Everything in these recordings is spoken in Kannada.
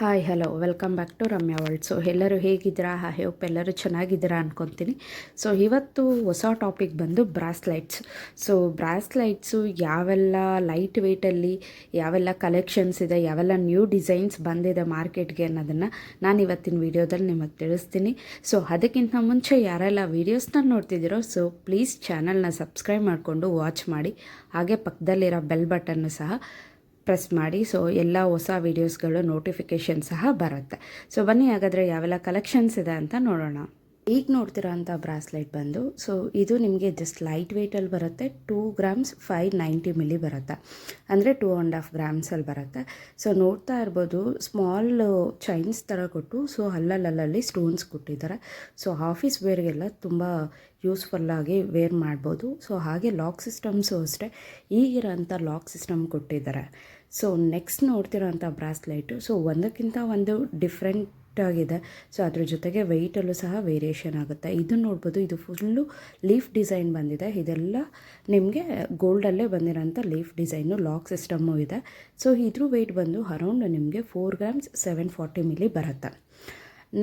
Hi hello welcome back to Ramya world so ಎಲ್ಲರೂ ಹೇಗಿದ್ದೀರಾ? ಐ ಹೋಪ್ ಎಲ್ಲರೂ ಚೆನ್ನಾಗಿದ್ದೀರಾ ಅನ್ಕೊತೀನಿ. ಸೊ ಇವತ್ತು ಹೊಸ ಟಾಪಿಕ್ ಬಂದು ಬ್ರಾಸ್ಲೈಟ್ಸ್ ಸೊ ಬ್ರಾಸ್ಲೈಟ್ಸು ಯಾವೆಲ್ಲ ಲೈಟ್ ವೆಯ್ಟಲ್ಲಿ ಯಾವೆಲ್ಲ ಕಲೆಕ್ಷನ್ಸ್ ಇದೆ, ಯಾವೆಲ್ಲ ನ್ಯೂ ಡಿಸೈನ್ಸ್ ಬಂದಿದೆ ಮಾರ್ಕೆಟ್ಗೆ ಅನ್ನೋದನ್ನು ನಾನು ಇವತ್ತಿನ ವೀಡಿಯೋದಲ್ಲಿ ನಿಮಗೆ ತಿಳಿಸ್ತೀನಿ. ಸೊ ಅದಕ್ಕಿಂತ ಮುಂಚೆ ಯಾರೆಲ್ಲ ವೀಡಿಯೋಸ್ನ ನೋಡ್ತಿದ್ದೀರೋ ಸೊ ಪ್ಲೀಸ್ ಚಾನಲ್ನ ಸಬ್ಸ್ಕ್ರೈಬ್ ಮಾಡಿಕೊಂಡು ವಾಚ್ ಮಾಡಿ. ಹಾಗೆ ಪಕ್ಕದಲ್ಲಿರೋ ಬೆಲ್ ಬಟನ್ನು ಸಹ ಪ್ರೆಸ್ ಮಾಡಿ ಸೊ ಎಲ್ಲ ಹೊಸ ವೀಡಿಯೋಸ್ಗಳು ನೋಟಿಫಿಕೇಷನ್ ಸಹ ಬರುತ್ತೆ. ಸೊ ಬನ್ನಿ, ಹಾಗಾದರೆ ಯಾವೆಲ್ಲ ಕಲೆಕ್ಷನ್ಸ್ ಇದೆ ಅಂತ ನೋಡೋಣ. ಈಗ ನೋಡ್ತಿರೋ ಅಂಥ ಬ್ರಾಸ್ಲೆಟ್ ಬಂದು ಸೊ ಇದು ನಿಮಗೆ ಜಸ್ಟ್ ಲೈಟ್ ವೆಯ್ಟಲ್ಲಿ ಬರುತ್ತೆ two grams five ninety milli ಬರುತ್ತೆ. ಅಂದರೆ ಟೂ ಆ್ಯಂಡ್ ಹಾಫ್ ಗ್ರಾಮ್ಸಲ್ಲಿ ಬರುತ್ತೆ. ಸೊ ನೋಡ್ತಾ ಇರ್ಬೋದು ಸ್ಮಾಲ್ ಚೈನ್ಸ್ ಥರ ಕೊಟ್ಟು ಸೊ ಅಲ್ಲಲ್ಲಲ್ಲಿ ಸ್ಟೋನ್ಸ್ ಕೊಟ್ಟಿದ್ದಾರೆ. ಸೊ ಆಫೀಸ್ ವೇರ್ಗೆಲ್ಲ ತುಂಬ ಯೂಸ್ಫುಲ್ಲಾಗಿ ವೇರ್ ಮಾಡ್ಬೋದು. ಸೊ ಹಾಗೆ ಲಾಕ್ ಸಿಸ್ಟಮ್ಸು ಅಷ್ಟೇ, ಈಗಿರೋಂಥ ಲಾಕ್ ಸಿಸ್ಟಮ್ ಕೊಟ್ಟಿದ್ದಾರೆ. ಸೊ ನೆಕ್ಸ್ಟ್ ನೋಡ್ತಿರೋ ಅಂಥ ಬ್ರಾಸ್ಲೈಟು ಸೊ ಒಂದಕ್ಕಿಂತ ಒಂದು ಡಿಫ್ರೆಂಟ್ ಆಗಿದೆ ಸೊ ಅದ್ರ ಜೊತೆಗೆ ವೆಯ್ಟಲ್ಲೂ ಸಹ ವೇರಿಯೇಷನ್ ಆಗುತ್ತೆ. ಇದನ್ನು ನೋಡ್ಬೋದು, ಇದು ಫುಲ್ಲು ಲೀಫ್ ಡಿಸೈನ್ ಬಂದಿದೆ. ಇದೆಲ್ಲ ನಿಮಗೆ ಗೋಲ್ಡಲ್ಲೇ ಬಂದಿರೋಂಥ ಲೀಫ್ ಡಿಸೈನು ಲಾಕ್ ಸಿಸ್ಟಮ್ಮು ಇದೆ. ಸೊ ಇದ್ರ ವೆಯ್ಟ್ ಬಂದು ಅರೌಂಡ್ ನಿಮಗೆ four grams seven forty milli ಬರುತ್ತೆ.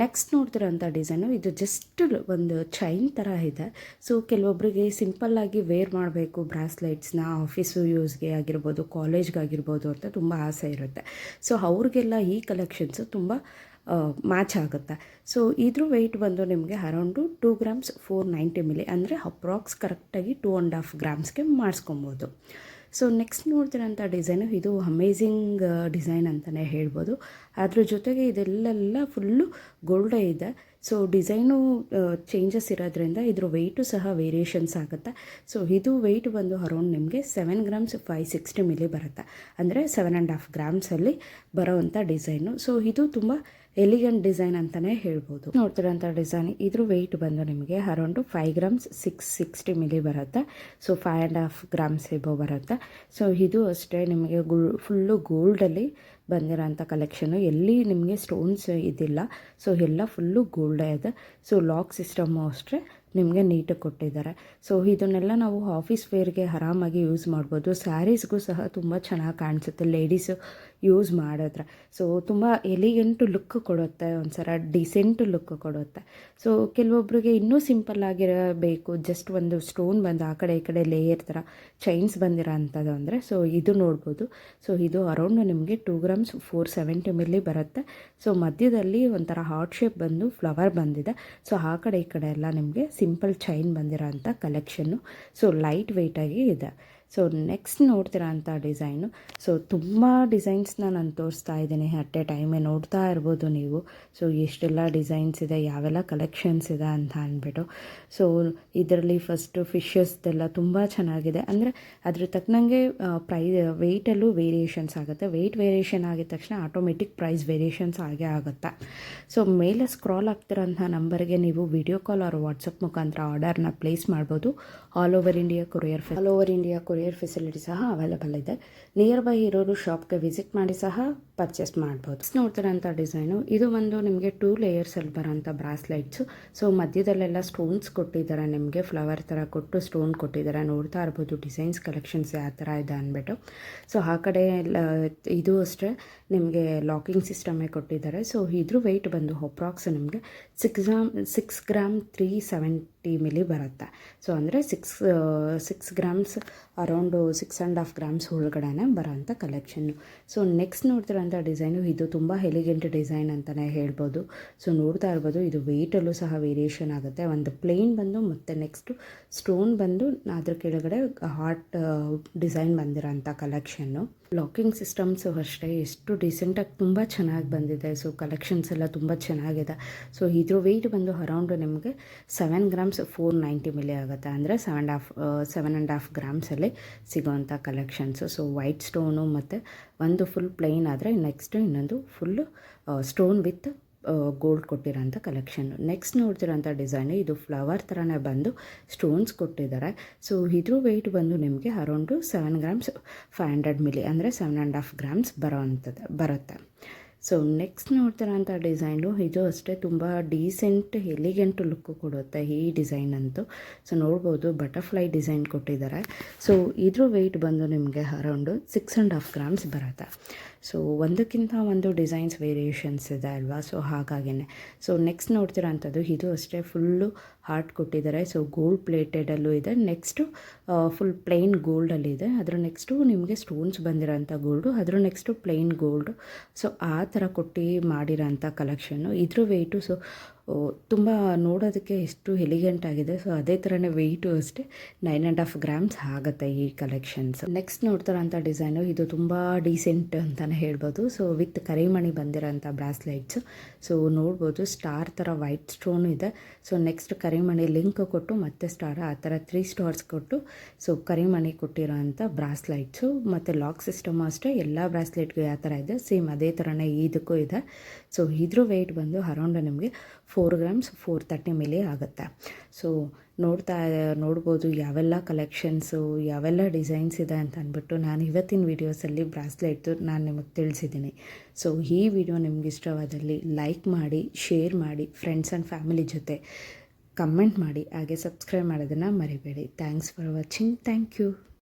ನೆಕ್ಸ್ಟ್ ನೋಡ್ತಿರೋಂಥ ಡಿಸೈನು ಇದು ಜಸ್ಟ್ ಒಂದು ಚೈನ್ ಥರ ಇದೆ. ಸೊ ಕೆಲವೊಬ್ಬರಿಗೆ ಸಿಂಪಲ್ಲಾಗಿ ವೇರ್ ಮಾಡಬೇಕು. ಬ್ರಾಸ್ಲೈಟ್ಸ್ನ ಆಫೀಸು ಯೂಸ್ಗೆ ಆಗಿರ್ಬೋದು ಕಾಲೇಜ್ಗಾಗಿರ್ಬೋದು ಅಂತ ತುಂಬ ಆಸೆ ಇರುತ್ತೆ. ಸೊ ಅವ್ರಿಗೆಲ್ಲ ಈ ಕಲೆಕ್ಷನ್ಸು ತುಂಬ ಮ್ಯಾಚ್ ಆಗುತ್ತೆ? ಸೊ ಇದ್ರ ವೆಯ್ಟ್ ಬಂದು ನಿಮಗೆ around two grams four ninety milli ಅಂದರೆ ಅಪ್ರಾಕ್ಸ್ ಕರೆಕ್ಟಾಗಿ ಟೂ ಆ್ಯಂಡ್ ಹಾಫ್ ಗ್ರಾಮ್ಸ್ಗೆ ಮಾಡಿಸ್ಕೊಬೋದು. ಸೊ ನೆಕ್ಸ್ಟ್ ನೋಡ್ತಿರೋಂಥ ಡಿಸೈನು ಇದು ಅಮೇಝಿಂಗ್ ಡಿಸೈನ್ ಅಂತಲೇ ಹೇಳ್ಬೋದು. ಅದ್ರ ಜೊತೆಗೆ ಇದೆಲ್ಲ ಫುಲ್ಲು ಗೋಲ್ಡೇ ಇದೆ. ಸೊ ಡಿಸೈನು ಚೇಂಜಸ್ ಇರೋದ್ರಿಂದ ಇದ್ರ ವೆಯ್ಟು ಸಹ ವೇರಿಯೇಷನ್ಸ್ ಆಗುತ್ತೆ. ಸೊ ಇದು ವೆಯ್ಟ್ ಬಂದು ಅರೌಂಡ್ ನಿಮಗೆ seven grams five sixty milli ಬರುತ್ತೆ. ಅಂದರೆ ಸೆವೆನ್ ಆ್ಯಂಡ್ ಹಾಫ್ ಗ್ರಾಮ್ಸಲ್ಲಿ ಬರೋವಂಥ ಡಿಸೈನು ಸೊ ಇದು ತುಂಬ ಎಲಿಗೆಂಟ್ ಡಿಸೈನ್ ಅಂತಲೇ ಹೇಳ್ಬೋದು. ನೋಡ್ತಿರೋಂಥ ಡಿಸೈನ್ ಇದ್ರ ವೆಯ್ಟ್ ಬಂದು ನಿಮಗೆ around five grams six sixty milli ಬರುತ್ತೆ. So five and half grams above ಬರುತ್ತೆ. ಸೊ ಇದು ಅಷ್ಟೇ ನಿಮಗೆ ಗುಳ್ ಫುಲ್ಲು ಗೋಲ್ಡಲ್ಲಿ ಬಂದಿರೋಂಥ ಕಲೆಕ್ಷನು ಎಲ್ಲಿ ನಿಮಗೆ ಸ್ಟೋನ್ಸ್ ಇದಿಲ್ಲ. ಸೊ ಎಲ್ಲ ಫುಲ್ಲು ಗೋಲ್ಡೇ ಇದೆ. ಸೊ ಲಾಕ್ ಸಿಸ್ಟಮ್ಮು ಅಷ್ಟೇ ನಿಮಗೆ ನೀಟಾಗಿ ಕೊಟ್ಟಿದ್ದಾರೆ. ಸೊ ಇದನ್ನೆಲ್ಲ ನಾವು ಆಫೀಸ್ ವೇರ್ಗೆ ಆರಾಮಾಗಿ ಯೂಸ್ ಮಾಡ್ಬೋದು. ಸ್ಯಾರೀಸ್ಗೂ ಸಹ ತುಂಬ ಚೆನ್ನಾಗಿ ಕಾಣಿಸುತ್ತೆ. ಲೇಡೀಸು ಯೂಸ್ ಮಾಡಿದ್ರೆ. ಸೊ ತುಂಬ ಎಲಿಗೆಂಟು ಲುಕ್ ಕೊಡುತ್ತೆ ಒಂಥರ ಡಿಸೆಂಟು ಲುಕ್ ಕೊಡುತ್ತೆ. ಸೊ ಕೆಲವೊಬ್ಬರಿಗೆ ಇನ್ನೂ ಸಿಂಪಲ್ ಆಗಿರಬೇಕು ಜಸ್ಟ್ ಒಂದು ಸ್ಟೋನ್ ಬಂದು ಆ ಕಡೆ ಈ ಕಡೆ ಲೇಯರ್ ಥರ ಚೈನ್ಸ್ ಬಂದಿರೋ ಅಂಥದ್ದು ಅಂದರೆ ಸೊ ಇದು ನೋಡ್ಬೋದು. ಸೊ ಇದು ಅರೌಂಡ್ ನಿಮಗೆ two grams four seventy milli ಬರುತ್ತೆ. ಸೊ ಮಧ್ಯದಲ್ಲಿ ಒಂಥರ ಹಾರ್ಟ್ ಶೇಪ್ ಬಂದು ಫ್ಲವರ್ ಬಂದಿದೆ. ಸೊ ಆ ಕಡೆ ಈ ಕಡೆ ಎಲ್ಲ ನಿಮಗೆ ಸಿಂಪಲ್ ಚೈನ್ ಬಂದಿರೋ ಅಂಥ ಕಲೆಕ್ಷನ್ನು ಸೊ ಲೈಟ್ ವೆಯ್ಟಾಗಿ ಇದೆ. ಸೊ ನೆಕ್ಸ್ಟ್ ನೋಡ್ತೀರಾ ಅಂಥ ಡಿಸೈನು ಸೊ ತುಂಬ ಡಿಸೈನ್ಸ್ನ ನಾನು ತೋರಿಸ್ತಾ ಇದ್ದೀನಿ. ಅಟ್ ಎ ಟೈಮೇ ನೋಡ್ತಾ ಇರ್ಬೋದು ನೀವು. ಸೊ ಎಷ್ಟೆಲ್ಲ ಡಿಸೈನ್ಸ್ ಇದೆ, ಯಾವೆಲ್ಲ ಕಲೆಕ್ಷನ್ಸ್ ಇದೆ ಅಂತ ಅಂದ್ಬಿಟ್ಟು. ಸೊ ಇದರಲ್ಲಿ ಫಸ್ಟು ಫಿಶಸ್ದೆಲ್ಲ ತುಂಬ ಚೆನ್ನಾಗಿದೆ. ಅಂದರೆ, ಅದ್ರ ತಕ್ಕನಂಗೆ ಪ್ರೈ ವೆಯ್ಟಲ್ಲೂ ವೇರಿಯೇಷನ್ಸ್ ಆಗುತ್ತೆ. ವೆಯ್ಟ್ ವೇರಿಯೇಷನ್ ಆಗಿದ ತಕ್ಷಣ ಆಟೋಮೆಟಿಕ್ ಪ್ರೈಸ್ ವೇರಿಯೇಷನ್ಸ್ ಆಗೇ ಆಗುತ್ತೆ. ಸೊ ಮೇಲೆ ಸ್ಕ್ರಾಲ್ ಆಗ್ತಿರೋಂಥ ನಂಬರ್ಗೆ ನೀವು ವಿಡಿಯೋ ಕಾಲ್ ಆರ್ ವಾಟ್ಸಪ್ ಮುಖಾಂತರ ಆರ್ಡರ್ನ ಪ್ಲೇಸ್ ಮಾಡ್ಬೋದು. All over India courier all over India courier facility ಸಹ ಅವೈಲಬಲ್ ಇದೆ. ನಿಯರ್ ಬೈ ಇರೋರು ಶಾಪ್ಗೆ ವಿಸಿಟ್ ಮಾಡಿ ಸಹ ಪರ್ಚೇಸ್ ಮಾಡ್ಬೋದು. ನೋಡ್ತಿರೋಂಥ ಡಿಸೈನು ಇದು ಒಂದು ನಿಮಗೆ ಟೂ ಲೇಯರ್ಸಲ್ಲಿ ಬರೋಂಥ ಬ್ರಾಸ್ಲೈಟ್ಸು ಸೊ ಮಧ್ಯದಲ್ಲೆಲ್ಲ ಸ್ಟೋನ್ಸ್ ಕೊಟ್ಟಿದ್ದಾರೆ ನಿಮಗೆ. ಫ್ಲವರ್ ಥರ ಕೊಟ್ಟು ಸ್ಟೋನ್ ಕೊಟ್ಟಿದ್ದಾರೆ. ನೋಡ್ತಾ ಇರ್ಬೋದು ಡಿಸೈನ್ಸ್ ಕಲೆಕ್ಷನ್ಸ್ ಯಾವ ಥರ ಇದೆ ಅಂದ್ಬಿಟ್ಟು. ಸೊ ಆ ಕಡೆ ಇದು ಅಷ್ಟೇ. ನಿಮಗೆ ಲಾಕಿಂಗ್ ಸಿಸ್ಟಮೇ ಕೊಟ್ಟಿದ್ದಾರೆ. ಸೊ ಇದ್ರ ವೆಯ್ಟ್ ಬಂದು ಅಪ್ರಾಕ್ಸ್ ನಿಮಗೆ six gram six gram three seventy milli ಬರುತ್ತೆ. ಸೊ ಅಂದರೆ six six grams around six and half grams ಒಳಗಡೆ ಬರೋಂಥ ಕಲೆಕ್ಷನ್ನು ಸೊ ನೆಕ್ಸ್ಟ್ ನೋಡ್ತಿರೋಂಥ ಡಿಸೈನು ಇದು ತುಂಬ ಎಲಿಗೆಂಟ್ ಡಿಸೈನ್ ಅಂತಲೇ ಹೇಳ್ಬೋದು. ಸೊ ನೋಡ್ತಾ ಇರ್ಬೋದು, ಇದು ವೆಯ್ಟಲ್ಲೂ ಸಹ ವೇರಿಯೇಷನ್ ಆಗುತ್ತೆ. ಒಂದು ಪ್ಲೇನ್ ಬಂದು ಮತ್ತು ನೆಕ್ಸ್ಟು ಸ್ಟೋನ್ ಬಂದು ಅದ್ರ ಕೆಳಗಡೆ ಹಾರ್ಟ್ ಡಿಸೈನ್ ಬಂದಿರೋಂಥ ಕಲೆಕ್ಷನ್ನು ಲಾಕಿಂಗ್ ಸಿಸ್ಟಮ್ಸು ಅಷ್ಟೇ ಎಷ್ಟು ಡಿಸೆಂಟಾಗಿ ತುಂಬ ಚೆನ್ನಾಗಿ ಬಂದಿದೆ. ಸೊ ಕಲೆಕ್ಷನ್ಸ್ ಎಲ್ಲ ತುಂಬ ಚೆನ್ನಾಗಿದೆ. ಸೊ ಇದ್ರ ವೆಯ್ಟ್ ಬಂದು ಅರೌಂಡು ನಿಮಗೆ seven grams four ninety milli ಆಗುತ್ತೆ. ಅಂದರೆ seven of seven and half ಗ್ರಾಮ್ಸಲ್ಲಿ ಸಿಗೋವಂಥ ಕಲೆಕ್ಷನ್ಸು ಸೊ ವೈಟ್ ಸ್ಟೋನು ಮತ್ತು ಒಂದು ಫುಲ್ ಪ್ಲೈನ್ ಆದರೆ ನೆಕ್ಸ್ಟು ಇನ್ನೊಂದು ಫುಲ್ಲು ಸ್ಟೋನ್ ವಿತ್ ಗೋಲ್ಡ್ ಕೊಟ್ಟಿರೋಂಥ ಕಲೆಕ್ಷನ್ನು ನೆಕ್ಸ್ಟ್ ನೋಡ್ತಿರೋಂಥ ಡಿಸೈನು ಇದು ಫ್ಲವರ್ ಥರನೇ ಬಂದು ಸ್ಟೋನ್ಸ್ ಕೊಟ್ಟಿದ್ದಾರೆ. ಸೊ ಇದ್ರ ವೆಯ್ಟ್ ಬಂದು ನಿಮಗೆ around seven grams five hundred milli ಅಂದರೆ ಸೆವೆನ್ ಆ್ಯಂಡ್ ಹಾಫ್ ಗ್ರಾಮ್ಸ್ ಬರೋ ಅಂಥದ್ದು ಬರುತ್ತೆ. ಸೊ ನೆಕ್ಸ್ಟ್ ನೋಡ್ತಿರೋಂಥ ಡಿಸೈನು ಇದು ಅಷ್ಟೇ ತುಂಬ ಡೀಸೆಂಟ್ ಎಲಿಗೆಂಟ್ ಲುಕ್ ಕೊಡುತ್ತೆ ಈ ಡಿಸೈನ್ ಅಂತೂ. ಸೊ ನೋಡ್ಬೋದು ಬಟರ್ಫ್ಲೈ ಡಿಸೈನ್ ಕೊಟ್ಟಿದ್ದಾರೆ. ಸೊ ಇದ್ರ ವೆಯ್ಟ್ ಬಂದು ನಿಮಗೆ around six and half grams ಬರುತ್ತೆ. ಸೊ ಒಂದಕ್ಕಿಂತ ಒಂದು ಡಿಸೈನ್ಸ್ ವೇರಿಯೇಷನ್ಸ್ ಇದೆ ಅಲ್ವಾ? ಸೊ ಹಾಗಾಗಿನೇ. ಸೊ ನೆಕ್ಸ್ಟ್ ನೋಡ್ತಿರೋ ಅಂಥದ್ದು ಇದು ಅಷ್ಟೇ ಫುಲ್ಲು ಹಾರ್ಟ್ ಕೊಟ್ಟಿದ್ದಾರೆ. ಸೊ ಗೋಲ್ಡ್ ಪ್ಲೇಟೆಡಲ್ಲೂ ಇದೆ. ನೆಕ್ಸ್ಟು ಫುಲ್ ಪ್ಲೈನ್ ಗೋಲ್ಡಲ್ಲಿ ಇದೆ. ಅದರ ನೆಕ್ಸ್ಟು ನಿಮಗೆ ಸ್ಟೋನ್ಸ್ ಬಂದಿರೋಂಥ ಗೋಲ್ಡು ಅದ್ರ ನೆಕ್ಸ್ಟು ಪ್ಲೈನ್ ಗೋಲ್ಡು ಸೊ ಆ ಥರ ಕೊಟ್ಟು ಮಾಡಿರೋಂಥ ಕಲೆಕ್ಷನ್ನು ಇದ್ರ ವೆಯ್ಟು ಸೊ ತುಂಬ ನೋಡೋದಕ್ಕೆ ಎಷ್ಟು ಎಲಿಗೆಂಟ್ ಆಗಿದೆ. ಸೊ ಅದೇ ಥರನೇ ವೆಯ್ಟು ಅಷ್ಟೇ. ನೈನ್ ಆ್ಯಂಡ್ ಹಾಫ್ ಗ್ರಾಮ್ಸ್ ಆಗುತ್ತೆ ಈ ಕಲೆಕ್ಷನ್ಸ್ ನೆಕ್ಸ್ಟ್ ನೋಡ್ತಾರಂಥ ಡಿಸೈನು ಇದು ತುಂಬ ಡೀಸೆಂಟ್ ಅಂತಲೇ ಹೇಳ್ಬೋದು. ಸೊ ವಿತ್ ಕರಿಮಣಿ ಬಂದಿರೋಂಥ ಬ್ರಾಸ್ಲೈಟ್ಸು ಸೊ ನೋಡ್ಬೋದು ಸ್ಟಾರ್ ಥರ ವೈಟ್ ಸ್ಟೋನು ಇದೆ. ಸೊ ನೆಕ್ಸ್ಟ್ ಕರಿಮಣಿ ಲಿಂಕ್ ಕೊಟ್ಟು, ಮತ್ತೆ ಸ್ಟಾರ್ ಆ ಥರ ತ್ರೀ ಸ್ಟಾರ್ಸ್ ಕೊಟ್ಟು ಸೊ ಕರಿಮಣಿ ಕೊಟ್ಟಿರೋ ಅಂಥ ಬ್ರಾಸ್ಲೈಟ್ಸು ಮತ್ತು ಲಾಕ್ ಸಿಸ್ಟಮ್ ಅಷ್ಟೇ. ಎಲ್ಲ ಬ್ರಾಸ್ಲೈಟ್ಗೂ ಯಾವ ಥರ ಇದೆ? ಸೇಮ್ ಅದೇ ಥರನೇ ಇದಕ್ಕೂ ಇದೆ. ಸೊ ಇದ್ರ ವೆಯ್ಟ್ ಬಂದು ಅರೌಂಡ್ ನಿಮಗೆ four grams four thirty milli ಆಗುತ್ತೆ. ಸೊ ನೋಡ್ತಾ, ನೋಡ್ಬೋದು ಯಾವೆಲ್ಲ ಕಲೆಕ್ಷನ್ಸು ಯಾವೆಲ್ಲ ಡಿಸೈನ್ಸ್ ಇದೆ ಅಂತ ಅಂದ್ಬಿಟ್ಟು ನಾನು ಇವತ್ತಿನ ವೀಡಿಯೋಸಲ್ಲಿ ಬ್ರಾಸ್ಲೆಟ್ದು ನಾನು ನಿಮಗೆ ತಿಳಿಸಿದ್ದೀನಿ ಸೊ ಈ ವಿಡಿಯೋ ನಿಮ್ಗೆ ಇಷ್ಟವಾದಲ್ಲಿ ಲೈಕ್ ಮಾಡಿ ಶೇರ್ ಮಾಡಿ ಫ್ರೆಂಡ್ಸ್ ಆ್ಯಂಡ್ ಫ್ಯಾಮಿಲಿ ಜೊತೆ ಕಮೆಂಟ್ ಮಾಡಿ, ಹಾಗೆ ಸಬ್ಸ್ಕ್ರೈಬ್ ಮಾಡೋದನ್ನು ಮರಿಬೇಡಿ. Thanks for watching thank you